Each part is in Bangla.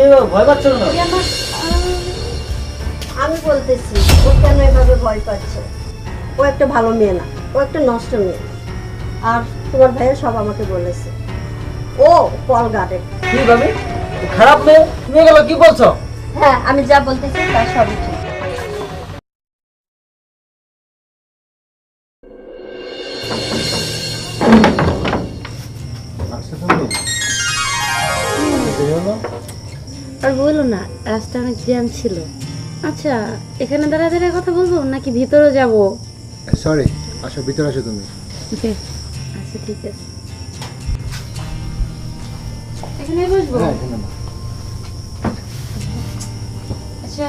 তুমি ভয় পাচ্ছ না তুই আমার আহ, আমি বলতেছি ও কেন এভাবে ভয় পাচ্ছে? ও একটা ভালো মেয়ে না ও একটা নষ্ট মেয়ে। আর তোমার ভাইয়া সব আমাকে বলেছে। ও কল গার্ডে কি খারাপ মেয়ে? তুমি এগুলো কি বলছো? হ্যাঁ আমি যা বলতেছি তার সবই ঠিক। আচ্ছা আর বলো না রাস্তা অনেক জ্যাম ছিল। আচ্ছা এখানে দাঁড়া দাঁড়া কথা বলব নাকি ভিতরে যাব? সরি আসো ভিতরে আসো তুমি। ওকে আচ্ছা ঠিক আছে। এখানে বসবো? হ্যাঁ এখানে আচ্ছা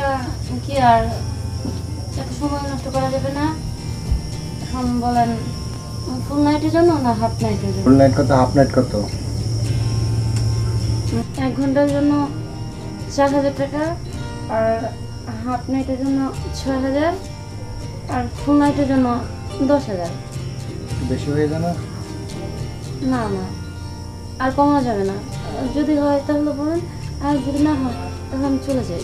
কি আর এত সময় নষ্ট করা যাবে না? এখন বলেন ফুল নাইটের জন্য না হাফ নাইটের জন্য? ফুল নাইট কত হাফ নাইট কত? এক ঘণ্টার জন্য চার হাজার টাকা আর হাফ নাইটের জন্য ছয় হাজার আর ফুল নাইটের জন্য দশ হাজার বেশি হয়ে যায় না? না আর কমানো যাবে না। যদি হয় তাহলে বলুন আর যদি না হয় তাহলে আমি চলে যাই।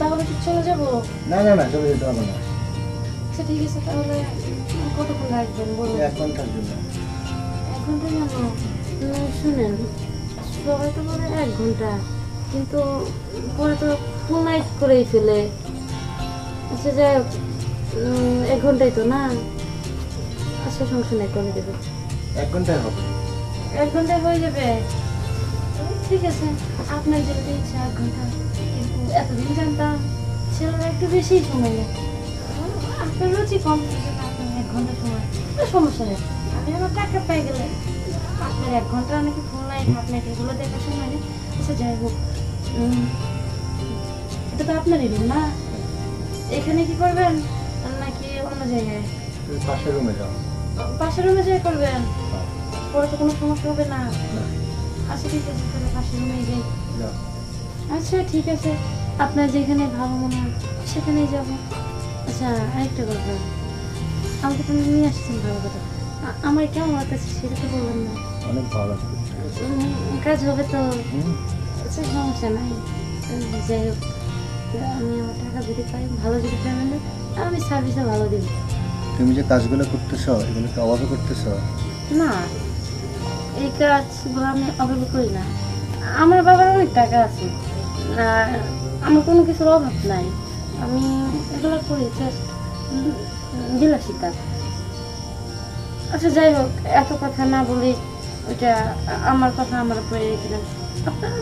তাহলে কি চলে যাব? না না না চলে যেতে হবে না। আচ্ছা ঠিক আছে তাহলে কতক্ষণ রাখবেন বলুন? এক ঘণ্টার জন্য। এক ঘণ্টা কেন শুনেন। সবাই তো বলে এক ঘণ্টা। কিন্তু পরে তো ফুল নাইট করেই ফেলে। আচ্ছা হোক এক ঘন্টাই তো না? আচ্ছা সমস্যা নেই করে দেবে। এক ঘন্টায় হবে। এক ঘন্টায় হয়ে যাবে? ঠিক আছে আপনার যেতে ইচ্ছা এক ঘণ্টা। কিন্তু এতদিন জানতাম ছেলেরা একটু বেশি সময় নেয় আপনার রুচি কম এক ঘণ্টা সময় সমস্যা নেই। আমি আমার টাকা পেয়ে গেলে আপনার এক ঘণ্টা নাকি ফোন লাইট এগুলো দেখার সময় নেই আচ্ছা যাই হোক এটা তো আপনারই রুম না? এখানে কি করবেন? নাকি অন্য জায়গায়? পাশের রুমে যাও। পাশের রুমে যাই করবেন? হ্যাঁ, পরে তো কোনো সমস্যা হবে না। আচ্ছা ঠিক আছে তাহলে পাশের রুমে যাই। আচ্ছা ঠিক আছে। আপনার যেখানে ভালো মনে হয় সেখানেই যাব। আচ্ছা আরেকটা কথা। আমাকে তুমি নিয়ে আসছেন ভালো কথা। আমার কেমন লাগতেছে সেটা তো বলবেন না। অনেক ভালো উম, কাজ হবে তো। আচ্ছা সমস্যা নাই। যাই হোক। আমি আমার টাকা যদি পাই ভালো যদি পেমেন্ট আমি সার্ভিসও ভালো দিব। তুমি যে কাজগুলো করতেছো এগুলো কি অভাবে করতেছো? না এই কাজগুলো আমি অভাবে করি না। আমার বাবার অনেক টাকা আছে। আর আমার কোনো কিছুর অভাব নাই। আমি এগুলো করি জাস্ট বিলাসী কাজ আচ্ছা যাই হোক এত কথা না বলি ওইটা আমার কথা আমার উপরে রেখে দেন আপনার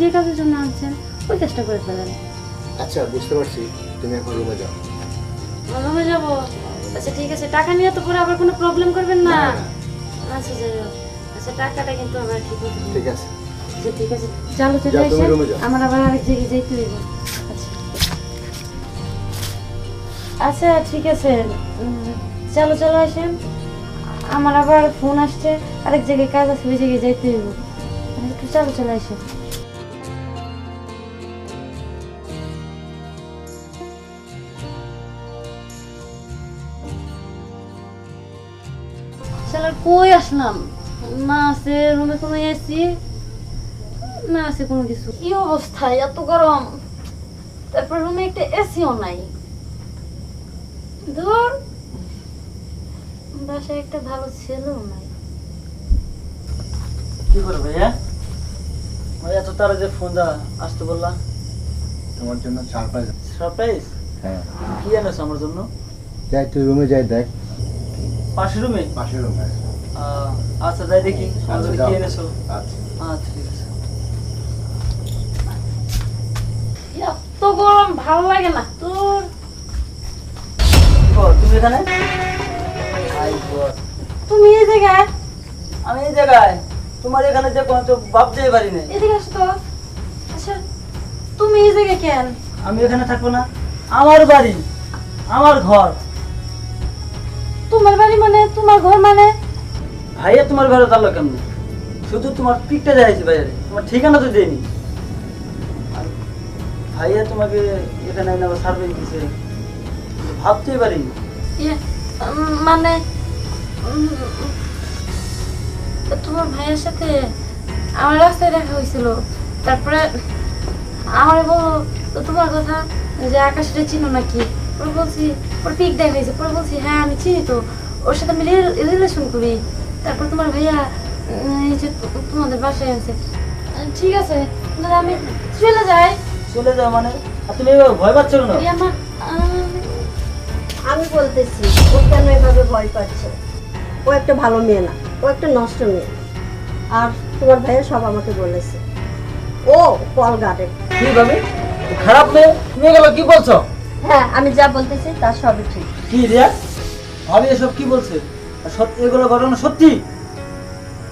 যে কাজের জন্য আনছেন ওই কাজটা করে ফেলেন। আচ্ছা বুঝতে পারছি। তুমি এখন রুমে যাও। ভালোভাবে যাব। আচ্ছা ঠিক আছে টাকা নিয়ে তো পরে আবার কোনো প্রবলেম করবেন না। আচ্ছা যাই হোক। আচ্ছা টাকাটা কিন্তু আমার ঠিক ঠিক আছে। আচ্ছা ঠিক আছে। চালু চলে আসেন আমার আবার আরেক জায়গায় হইব। আচ্ছা। আচ্ছা ঠিক আছে। চালু চলে আসেন। আমার আবার ফোন আসছে, আরেক জায়গায় কাজ আছে, ওই জায়গায় যাইতে হইব। চালু, চলে শালার কই আসলাম? না আছে, রুমে কোনো এসি না আছে কোনো কিছু। কি অবস্থা, এত গরম। তারপর রুমে একটা এসিও নাই। ধর। বাসায় একটা ভালো ছেলেও নাই। কি করে ভাইয়া? এত তারা যে ফোন দা আসতে বললাম তোমার জন্য চার পাঁচ সারপ্রাইজ হ্যাঁ। কি এনেছো আমার জন্য? যাই তুই রুমে যাই দেখ। পাশের রুমে পাশের রুমে আচ্ছা যাই দেখি আমার আচ্ছা, কি এনেছো? আচ্ছা। আচ্ছা ঠিক আছে। এত গরম ভালো লাগে না তোর। তুমি এখানে? তুমি এই জায়গায়? আমি এই জায়গায়। তোমার এখানে যে কোনো তো ভাবতেই পারি না এদিকে আসো তো। আচ্ছা তুমি এই জায়গায় কেন? আমি এখানে থাকব না। আমার বাড়ি। আমার ঘর। তোমার বাড়ি মানে তোমার ঘর মানে? ভাইয়া তোমার ঘরে তাহলে কেমন? শুধু তোমার পিকটা দেখাইছি বাইরে তোমার ঠিকানা তো দেয়নি। ভাইয়া তোমাকে এখানে সার্ভিস দিছে। ভাবতেই পারিনি। ইয়ে, মানে তোমার ভাইয়ের সাথে আমার রাস্তায় দেখা হয়েছিল। তারপরে আমার বলো তো তোমার কথা যে আকাশটা চিনো নাকি? পরে বলছি ওর পিক দেখা হয়েছে পরে বলছি হ্যাঁ আমি চিনি তো। ওর সাথে আমি রিলেশন করি। তারপর তোমার ভাইয়া এই যে তোমাদের বাসায় আছে ঠিক আছে তাহলে আমি চলে যাই। চলে যাও মানে? তুমি ভয় পাচ্ছ না আমি বলতেছি ও কেন এভাবে ভয় পাচ্ছে? ও একটা ভালো মেয়ে না ও একটা নষ্ট মেয়ে। আর তোমার ভাইয়া সব আমাকে বলেছে। ও কল গার্ডেন। কীভাবে খারাপ মেয়ে? তুমি এগুলো কি বলছো? হ্যাঁ আমি যা বলতেছি তার সবই ঠিক। কি রিয়া? ভাবি এসব কি বলছে? সত্যি এগুলো ঘটনা সত্যি?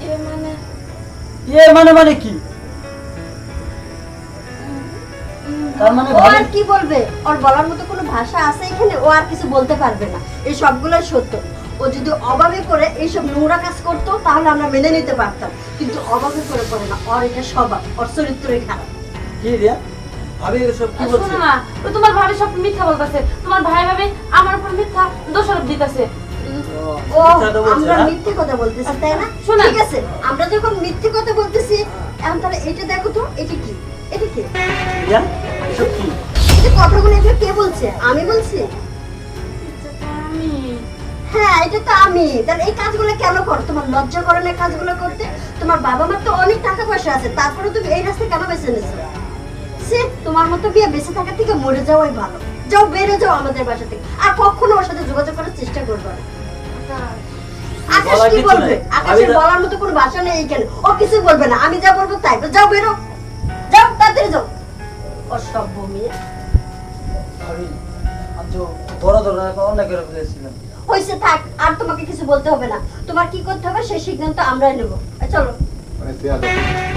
এ মানে? মানে মানে কি? তার মানে আর কি বলবে? ওর বলার মতো কোনো ভাষা আছে এখানে ও আর কিছু বলতে পারবে না। এই সবগুলোই সত্য। ও যদি অভাবে করে এইসব নোংরা কাজ করতো তাহলে আমরা মেনে নিতে পারতাম। কিন্তু অভাবে করে করে না। ওর এটা স্বভাব ওর চরিত্রই খারাপ। কি রিয়া? ভাবি এসব কি বলছে? না ও তোমার ভাবি সব মিথ্যা বলতেছে। তোমার ভাই ভাবে আমার উপর মিথ্যা দোষারোপ দিতেছে। ও মিথ্যা তো বলছে আমরা না? মিথ্যে কথা বলতেছি তাই না? শোনা। ঠিক আছে আমরা যখন মিথ্যে কথা বলতেছি এখন তাহলে এটা দেখো তো এটা কি? এটা কি? রিয়া এসব কি? এই কথাগুলো এগুলো কে বলছে? আমি বলছি? হ্যাঁ এটা তো আমি। তাহলে এই কাজগুলো কেন করো? তোমার লজ্জা করে না কাজগুলো করতে? তোমার বাবা মার তো অনেক টাকা পয়সা আছে। তারপরে তুমি এই রাস্তা কেন বেছে নিয়েছো সে তোমার মতো বিয়ে বেঁচে থাকার থেকে মরে যাওয়াই ভালো। যাও বেড়ে যাও আমাদের বাসা থেকে। আর কখনো ওর সাথে যোগাযোগ করার চেষ্টা করবে না। আকাশ কি বলবে। আকাশের বলার মতো কোনো ভাষা নেই এখানে। ও কিছু বলবে না। আমি যা বলব তাই। যাও বেরো। যাও তাড়াতাড়ি যাও। অসভ্য মেয়ে। আমি তো করে ফেলেছিলাম। হয়েছে থাক আর তোমাকে কিছু বলতে হবে না। তোমার কি করতে হবে সেই সিদ্ধান্ত আমরাই নেব। চলো। মানে।